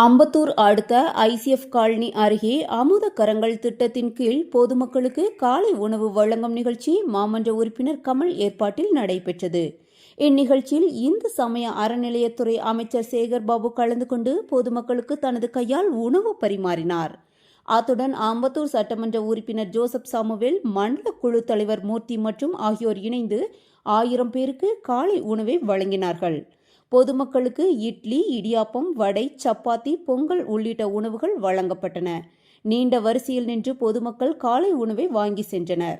அம்பத்தூர் அடுத்த ICF colony அருகே அமுத கரங்கள் திட்டத்தின் கீழ் பொதுமக்களுக்கு காலை உணவு வழங்கும் நிகழ்ச்சி மாமன்ற உறுப்பினர் கமல் ஏற்பாட்டில் நடைபெற்றது. இந்நிகழ்ச்சியில் இந்து சமய அறநிலையத்துறை அமைச்சர் சேகர் பாபு கலந்து கொண்டு பொதுமக்களுக்கு தனது கையால் உணவு பரிமாறினார். அத்துடன் ஆம்பத்தூர் சட்டமன்ற உறுப்பினர் ஜோசப் சாமுவேல் மண்டல குழு தலைவர் மூர்த்தி மற்றும் ஆகியோர் இணைந்து ஆயிரம் பேருக்கு காலை உணவை வழங்கினார்கள். பொதுமக்களுக்கு இட்லி இடியாப்பம் வடை சப்பாத்தி பொங்கல் உள்ளிட்ட உணவுகள் வழங்கப்பட்டன. நீண்ட வரிசையில் நின்று பொதுமக்கள் காலை உணவை வாங்கி சென்றனர்.